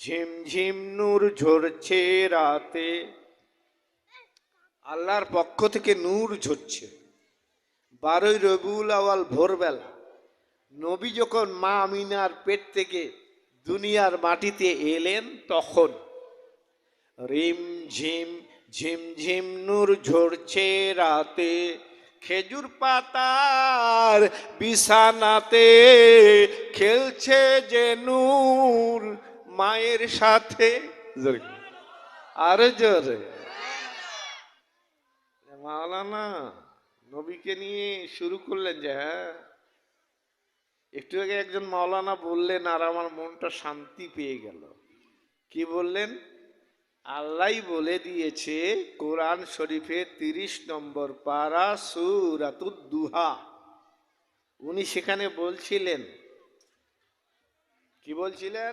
ঝিমঝিম নূর ঝরছে রাতে। আল্লাহর পক্ষ থেকে নূর ঝরছে। বারোই রবিউল আওয়াল ভোরবেলা নবী যখন মা আমিনার পেট থেকে দুনিয়ার মাটিতে এলেন, তখন রিম ঝিম ঝিম ঝিম নূর ঝরছে রাতে। খেজুর পাতার বিছানাতে খেলছে যে নূর। মায়ের সাথে। আরও জোরে। মাওলানা, নবীকে নিয়ে শুরু করলেন যে হ্যাঁ। একটু আগে একজন মাওলানা বললেন, আর আমার মনটা শান্তি পেয়ে গেল। কি বললেন? আল্লাহ বলে দিয়েছে, কোরআন শরীফের তিরিশ নম্বর পারা সুরাতুদ দুহা। উনি সেখানে বলছিলেন, কি বলছিলেন?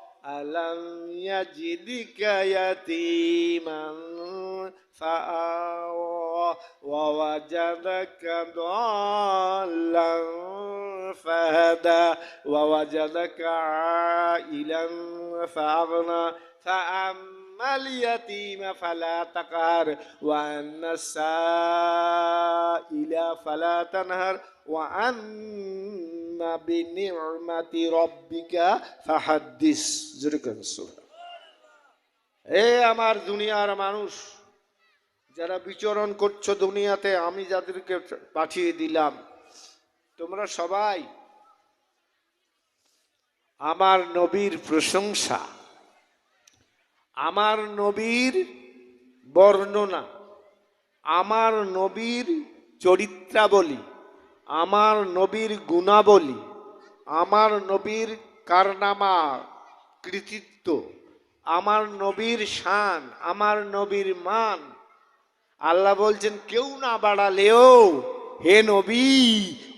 ألم يجدك يتيما فآوى ووجدك ضالا فهدى ووجدك عائلا فأغنى فأما মাল ফালা তাকার ওয়ানসা সাইলা ফালা তানহার ওয়া আন্না বিনিমাতি রব্বিকা ফাহাদ্দিস। জোরে এ আমার দুনিয়ার মানুষ, যারা বিচরণ করছ দুনিয়াতে, আমি যাদেরকে পাঠিয়ে দিলাম, তোমরা সবাই আমার নবীর প্রশংসা। আমার নবীর বর্ণনা, আমার নবীর চরিত্রাবলী, আমার নবীর গুণাবলী, আমার নবীর কারনামা, কৃতিত্ব, আমার নবীর শান, আমার নবীর মান। আল্লাহ বলছেন, কেউ না বাড়ালেও, হে নবী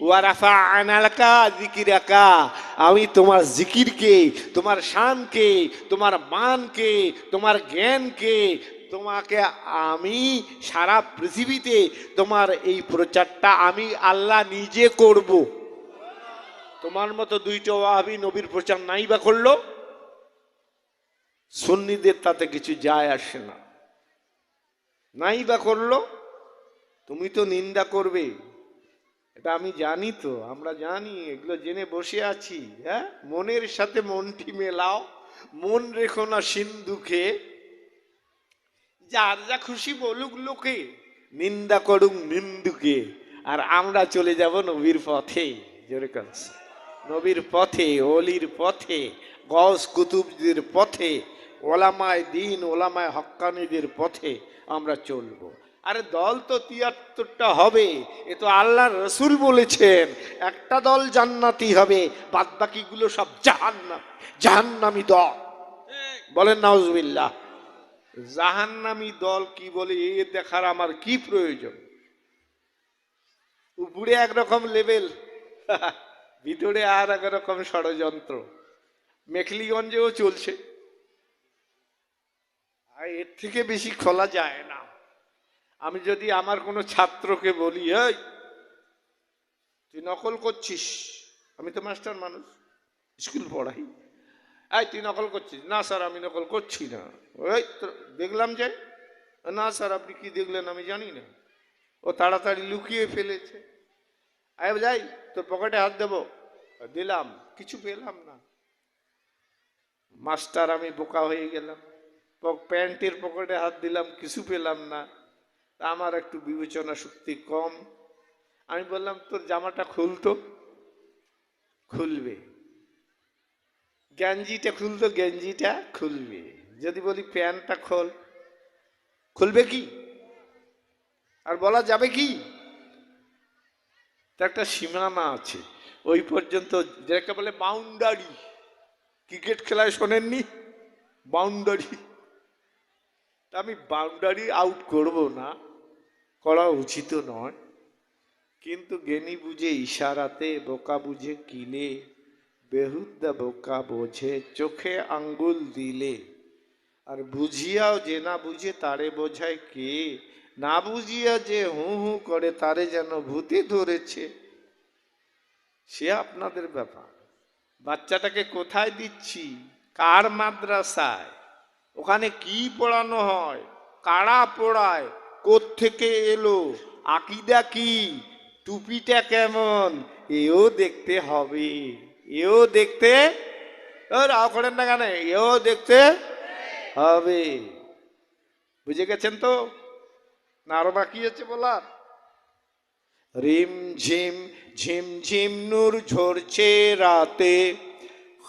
ওয়ারাফা আনালকা জিকিরাকা আমি তোমার জিকিরকে, তোমার শানকে, তোমার মানকে, তোমার জ্ঞানকে, তোমাকে আমি সারা পৃথিবীতে তোমার এই প্রচারটা আমি আল্লাহ নিজে করব। তোমার মতো দুইটা ওয়াহাবি নবীর প্রচার নাই বা করল? সুন্নিদের তাতে কিছু যায় আসে না। নাই বা করল? তুমি তো নিন্দা করবে। এটা আমি জানি তো, আমরা জানি, এগুলো জেনে বসে আছি হ্যাঁ? মনের সাথে মনটি মেলাও, মন রেখো না সিন্ধুকে। যার যা খুশি বলুক লোকে, নিন্দা করুক নিন্দুকে। আর আমরা চলে যাব নবীর পথে, জোরে নবীর পথে, অলির পথে গস কুতুবদের পথে, ওলামায় দিন, ওলামায় হক্কানিদের পথে আমরা চলবো। আরে দল তো তিয়াত্তরটা হবে, এ তো আল্লাহ রসুল বলেছেন, একটা দল জান্নাতি হবে বাদ বাকিগুলো সব জাহান্নাম, জাহান্নামি দল। বলেন নাউজবিল্লাহ। জাহান্নামি দল কি বলে, এ দেখার আমার কি প্রয়োজন? উপরে একরকম লেভেল, ভিতরে আর একরকম ষড়যন্ত্র। মেখলিগঞ্জেও চলছে। আর এর থেকে বেশি খোলা যায় না। আমি যদি আমার কোনো ছাত্রকে বলি এই তুই নকল করছিস? আমি তো মাস্টার মানুষ, স্কুল পড়াই। এই, তুই নকল করছিস? না স্যার, আমি নকল করছি না। ওই দেখলাম যে? না স্যার, আপনি কি দেখলেন আমি জানি না। ও তাড়াতাড়ি লুকিয়ে ফেলেছে। আয়, যাই, তোর পকেটে হাত দেবো। দিলাম, কিছু পেলাম না। মাস্টার, আমি বোকা হয়ে গেলাম। প্যান্টের পকেটে হাত দিলাম, কিছু পেলাম না। আমার একটু বিবেচনা শক্তি কম। আমি বললাম, তোর জামাটা খুলতো? খুলবে। গেঞ্জিটা খুলতো, গেঞ্জিটা খুলবে। যদি বলি প্যান্টটা খোল। খুলবে কি? আর বলা যাবে কি? তার একটা সীমানা আছে। ওই পর্যন্ত যেটাকে বলে বাউন্ডারি। ক্রিকেট খেলায় শোনেননি? বাউন্ডারি? তা আমি বাউন্ডারি আউট করব না। করা উচিত নয়। কিন্তু জ্ঞানী বুঝে, ইশারাতে বোকা বুঝে কিলে বেহুদ্দা বোকা বোঝে, চোখে আঙ্গুল দিলে। আর বুঝিয়াও যে না বুঝে, তারে বোঝায় কে? না বুঝিয়া যে হু হু করে, তারে যেন ভূতে ধরেছে। সে আপনাদের ব্যাপার। বাচ্চাটাকে কোথায় দিচ্ছি? কার মাদ্রাসায়? ওখানে কি পড়ানো হয়? কারা পড়ায়? থেকে এলো? আকিদা কি? টুপিটা কেমন? এও দেখতে হবে। এও দেখতে? রাও না কেন? এও দেখতে হবে। বুঝে গেছেন তো? না আরও বাকি আছে বলার। রিম ঝিম ঝিম ঝিম নূর ঝরছে রাতে।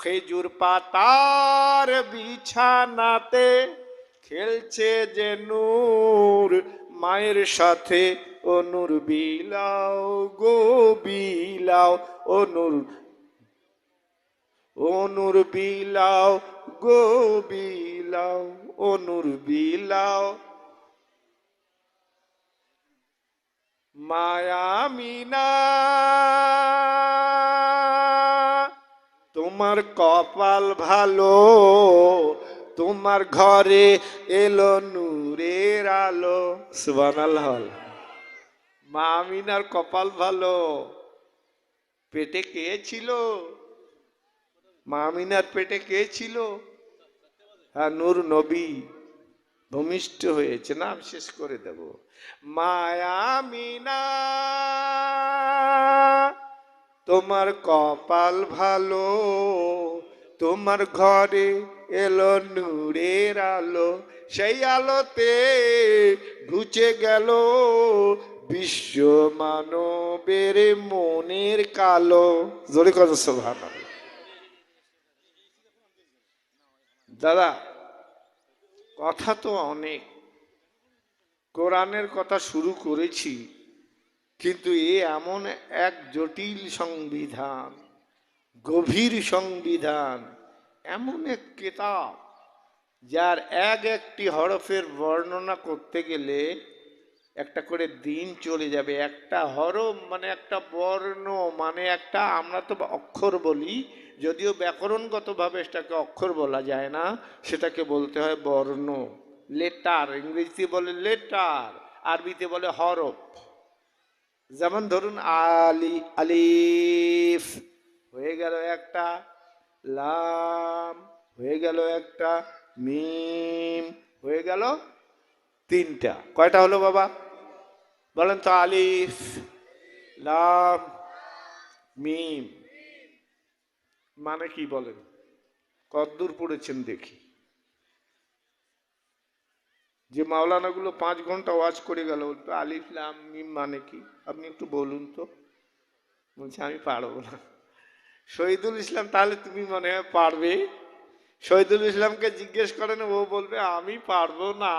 খেজুর পাতার বিছানাতে খেলছে যে নূর। মায়ের সাথে ও নূর বিলাও গো বিলাও ও নূর ও নূর বিলাও গো বিলাও ও নূর বিলাও। মায়া মিনা, তোমার কপাল ভালো তোমার ঘরে এলো নূরের আলো। সুবান মা আমিনার কপাল ভালো। পেটে কে ছিল? মা আমিনার পেটে কে ছিল? হ্যাঁ নূর নবী ভূমিষ্ঠ হয়েছে নাম শেষ করে দেব। মায়া মিনা তোমার কপাল ভালো। তোমার ঘরে এলো নূরের আলো, সেই আলোতে ঘুচে গেল বিশ্ব মানবের মনের কালো। জোরে কত সোভান দাদা, কথা তো অনেক। কোরআনের কথা শুরু করেছি, কিন্তু এ এমন এক জটিল সংবিধান, গভীর সংবিধান এমন এক কেতাব যার এক একটি হরফের বর্ণনা করতে গেলে একটা করে দিন চলে যাবে। একটা হরফ মানে একটা বর্ণ মানে একটা আমরা তো অক্ষর বলি, যদিও ব্যাকরণগতভাবে সেটাকে অক্ষর বলা যায় না, সেটাকে বলতে হয় বর্ণ। লেটার, ইংরেজিতে বলে লেটার, আরবিতে বলে হরফ। যেমন ধরুন আলি, আলিফ, হয়ে গেল একটা লাম, হয়ে গেল একটা মিম, হয়ে গেল তিনটা। কয়টা হলো বাবা? বলেন তো আলিফ, লাম, মিম। মানে কি বলেন? কদ্দূর পড়েছেন দেখি। যে মাওলানাগুলো পাঁচ ঘণ্টা ওয়াজ করে গেল আলিফ, লাম, মিম মানে কি? আপনি একটু বলুন তো। বলছে, আমি পারব না। শহীদুল ইসলাম, তাহলে তুমি মনে হয় পারবে? শহীদুল ইসলামকে জিজ্ঞেস করেন, ও বলবে, আমি পারব না।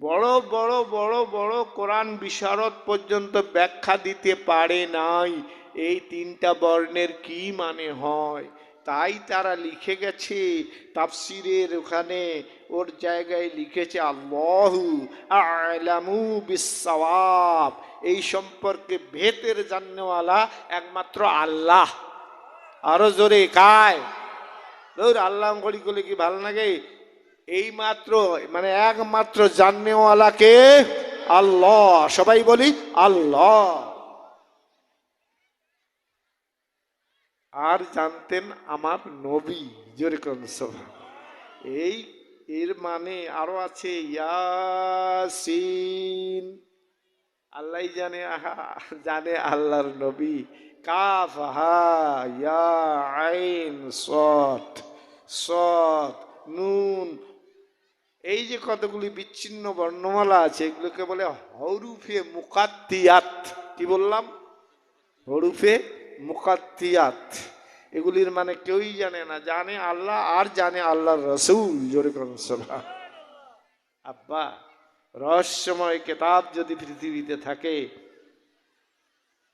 বড় বড় বড় বড় কোরআন বিশারদ পর্যন্ত ব্যাখ্যা দিতে পারে নাই। এই তিনটা বর্ণের কি মানে হয়? তাই তারা লিখে গেছে, তাফসিরের ওখানে ওর জায়গায় লিখেছে, আল্লাহু আলামু বিসওয়াব এই সম্পর্কে ভেতের জাননেওয়ালা একমাত্র আল্লাহ। আরও জোরে, কায়। আল্লাহ গড়ি করলে কি ভালো লাগে? এই মাত্র মানে একমাত্র জাননেওয়ালাকে আল্লাহ। সবাই বলি, আল্লাহ। আর জানতেন আমার নবী, জোরে করুন এই, এর মানে আরও আছে, ইয়াসিন। আল্লাহ জানে, আহা, জানে আল্লাহর নবী। কাফ হা ইয়া আইন, সৎ সৎ, নুন। এই যে কতগুলি বিচ্ছিন্ন বর্ণমালা আছে, এগুলোকে বলে হরুফে মুকাত্তিয়াত কি বললাম? হরুফে মুকাত্তিয়াত এগুলির মানে কেউই জানে না, জানে আল্লাহ আর জানে আল্লাহর রসুল। জোরে করসলা আব্বা রহস্যময় কেতাব যদি পৃথিবীতে থাকে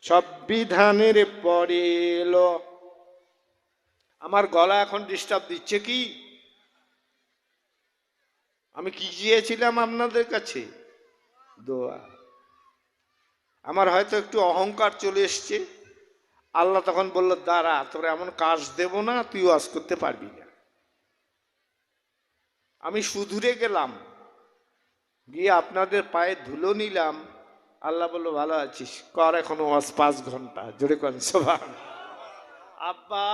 সংবিধানের পরে এলো। আমার গলা এখন ডিস্টার্ব দিচ্ছে কি? আমি কি চেয়েছিলাম আপনাদের কাছে? দোয়া। আমার হয়তো একটু অহংকার চলে এসছে। আল্লাহ তখন বলল, দাঁড়া, তোর এমন কাজ দেব না, তুই ওয়াজ করতে পারবি না। আমি সুদূরে গেলাম। গিয়ে আপনাদের পায়ে ধুলো নিলাম। আল্লাহ বলল, ভালো আছিস। কর এখন ওয়াজ পাঁচ ঘণ্টা। জোরে করেন সোভান আব্বা!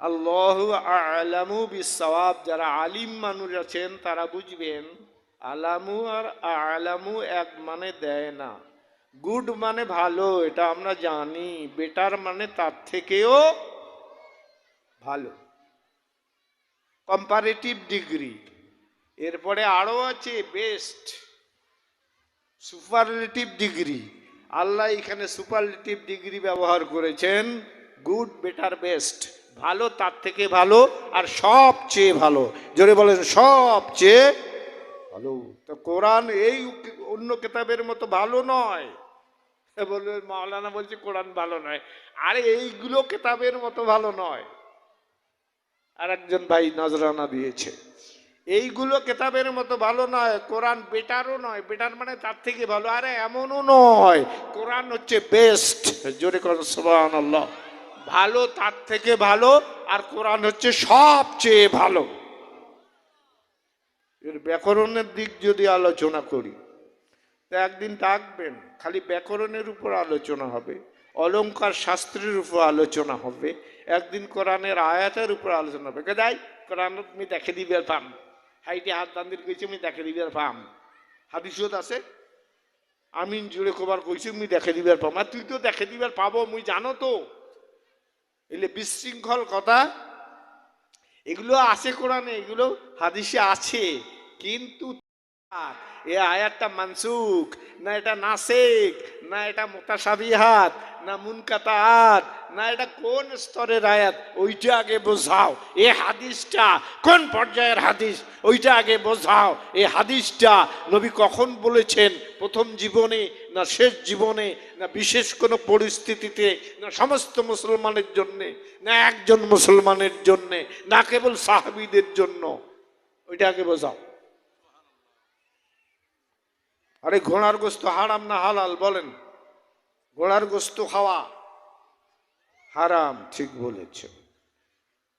আল্লাহ আলামু বিসওয়াব যারা আলিম মানুষ আছেন, তারা বুঝবেন, আলামু আর আলামু এক মানে দেয় না। গুড মানে ভালো, এটা আমরা জানি। বেটার মানে তার থেকেও ভালো। কম্পারেটিভ ডিগ্রি এরপরে আরও আছে বেস্ট সুপারলেটিভ ডিগ্রি আল্লাহ এখানে সুপারলেটিভ ডিগ্রি ব্যবহার করেছেন গুড বেটার বেস্ট ভালো, তার থেকে ভালো, আর সবচেয়ে ভালো। জোরে বলেন, সবচেয়ে ভালো। তো কোরআন এই অন্য কেতাবের মতো ভালো নয়। এ বলবে, মাওলানা বলছে, কোরআন ভালো নয়। আরে এইগুলো কেতাবের মতো ভালো নয়। আর একজন ভাই নজরানা দিয়েছে। এইগুলো কেতাবের মতো ভালো নয়, কোরআন বেটারও নয়। বেটার মানে তার থেকে ভালো। আরে এমনও নয়, কোরআন হচ্ছে বেস্ট জোরে আল্লাহ ভালো তার থেকে ভালো, আর কোরআন হচ্ছে সবচেয়ে ভালো। এর ব্যাকরণের দিক যদি আলোচনা করি, তা একদিন ডাকবেন, খালি ব্যাকরণের উপর আলোচনা হবে অলঙ্কার শাস্ত্রের উপর আলোচনা হবে। একদিন কোরআনের আয়াতের উপর আলোচনা হবে। কেদাই কোরআন তুমি দেখে দিবে পাম। হাইটে হাত বান্দির কইছে আমি দেখে দিবে পাম। হাদিসত আছে, আমিন জুড়ে কবার কইছি আমি দেখে দিবার পাম। আর তুই তো দেখে দিবার পাবো, মুই জানো তো। এলে বিশৃঙ্খল কথা, এগুলো আছে কোরআনে, এগুলো হাদিসে আছে। কিন্তু এ আয়াতটা মানসুক না এটা নাসেক, না এটা মোতাসাবিহাত, না মুনকাতাত না, এটা কোন স্তরের আয়াত? ওইটা আগে বোঝাও। এ হাদিসটা কোন পর্যায়ের হাদিস? ওইটা আগে বোঝাও। এই হাদিসটা নবী কখন বলেছেন? প্রথম জীবনে না শেষ জীবনে? না বিশেষ কোনো পরিস্থিতিতে? না সমস্ত মুসলমানের জন্যে? না একজন মুসলমানের জন্যে? না কেবল সাহাবিদের জন্য? ওইটা আগে বোঝাও। আরে ঘোড়ার গোস্ত হারাম না হালাল? বলেন। ঘোড়ার গোস্ত খাওয়া। হারাম, ঠিক বলেছ।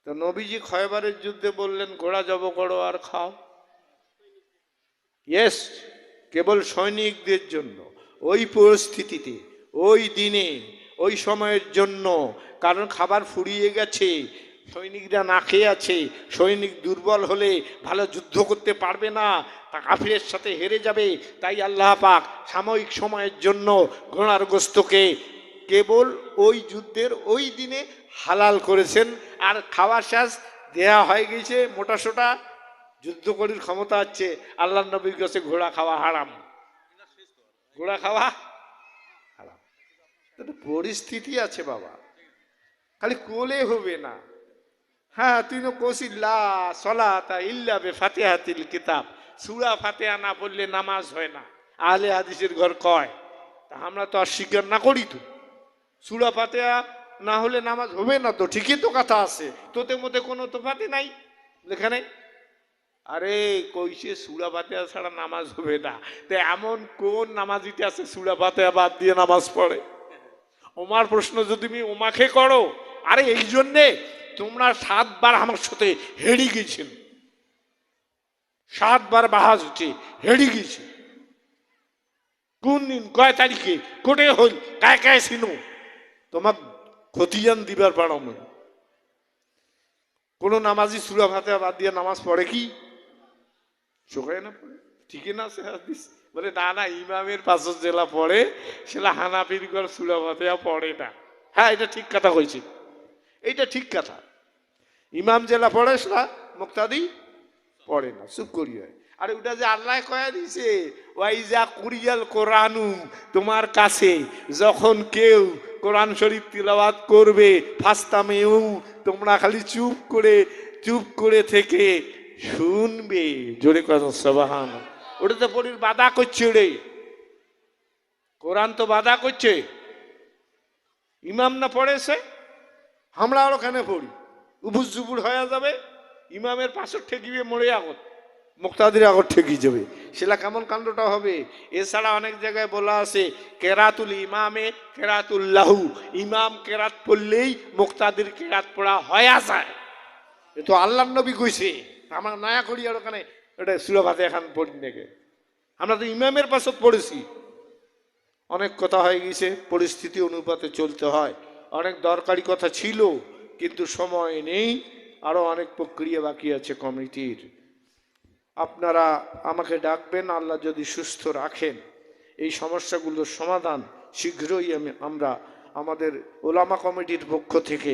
তো নবীজি খয়বারের যুদ্ধে বললেন, ঘোড়া জব করো আর খাও। ইয়েস কেবল সৈনিকদের জন্য, ওই পরিস্থিতিতে, ওই দিনে, ওই সময়ের জন্য, কারণ খাবার ফুরিয়ে গেছে, সৈনিকরা না খেয়ে আছে, সৈনিক দুর্বল হলে ভালো যুদ্ধ করতে পারবে না, তা কাফিরের সাথে হেরে যাবে, তাই আল্লাহ পাক সাময়িক সময়ের জন্য ঘোড়ার গোস্তকে কেবল ওই যুদ্ধের ওই দিনে হালাল করেছেন। আর খাওয়া শেষ দেয়া হয়ে গেছে, মোটা সোটা। যুদ্ধ করির ক্ষমতা আছে, আল্লাহ নবীর কাছে ঘোড়া খাওয়া হারাম। ঘোড়া খাওয়া হারাম। পরিস্থিতি আছে বাবা। খালি কোলে হবে না। হ্যাঁ তুই তো কৌশিল্লা সলাতা ফাতেহাতিল কিতাব। সুরা ফাতেহা না পড়লে নামাজ হয় না। আহলে হাদিসের ঘর কয়? তা আমরা তো অস্বীকার না করি তো। সুরা ফাতেহা না হলে নামাজ হবে না তো, ঠিকই তো কথা আছে। তোতে মধ্যে কোনো তোফাতে নাই? এখানে? আরে কইছে সুরা ফাতেহা ছাড়া নামাজ হবে না। তো এমন কোন নামাজিতে আছে সুরা ফাতেহা বাদ দিয়ে নামাজ পড়ে? ওমার প্রশ্ন যদি তুমি ওমাকে করো, আরে এই জন্যে তোমরা সাতবার আমার সাথে হেরি গেছেন সাতবার বাহাজ হচ্ছে হেরি গেছে কোন দিন কয় তারিখে? কোটে হইল কায় কায় ছিনো? তোমার খতিয়ান দিবার পারম কোন নামাজি সুরা ভাতে বাদ দিয়ে নামাজ পড়ে কি? শোকায় না পড়ে ঠিকই না সে বলে, না না, ইমামের পাঁচশো জেলা পড়ে সেটা হানাপির ঘর সুরা ভাতে পড়ে না। হ্যাঁ এটা ঠিক কথা হয়েছে এইটা ঠিক কথা। ইমাম জেলা পড়ে সেটা মুক্তাদি পড়ে না, চুপ করি হয়। আরে ওটা যে আল্লাহ কয়া দিছে, ওয়াইজা কুরিয়াল কোরআনু তোমার কাছে যখন কেউ কোরআন শরীফ তিলাওয়াত করবে ফাস্তামেও তোমরা খালি চুপ করে চুপ করে থেকে শুনবে। জোরে কথা সবাহান। ওটা তো পড়ির বাধা করছে রে। কোরআন তো বাধা করছে। ইমাম না পড়েছে আমরা আর ওখানে পড়ি। উবুজ জুবুর হয়ে যাবে, ইমামের পাশে ঠেকিবে মরে আগত মুক্তাদির আগর ঠেকি যাবে। সেটা কেমন কাণ্ডটা হবে? এছাড়া অনেক জায়গায় বলা আছে, কেরাতুল ইমামে কেরাতুল্লাহু ইমাম কেরাত পড়লেই মুক্তাদির কেরাত পড়া হয়ে যায়। এ তো আল্লাহ নবী কইছে, আমার নয়া করি আর ওখানে ওটা সুরভাতে এখন পড়ি নাকি। আমরা তো ইমামের পাশত পড়েছি। অনেক কথা হয়ে গেছে, পরিস্থিতি অনুপাতে চলতে হয়। অনেক দরকারি কথা ছিল, কিন্তু সময় নেই আরও অনেক প্রক্রিয়া বাকি আছে কমিটির। আপনারা আমাকে ডাকবেন, আল্লাহ যদি সুস্থ রাখেন, এই সমস্যাগুলোর সমাধান শীঘ্রই আমি, আমরা আমাদের ওলামা কমিটির পক্ষ থেকে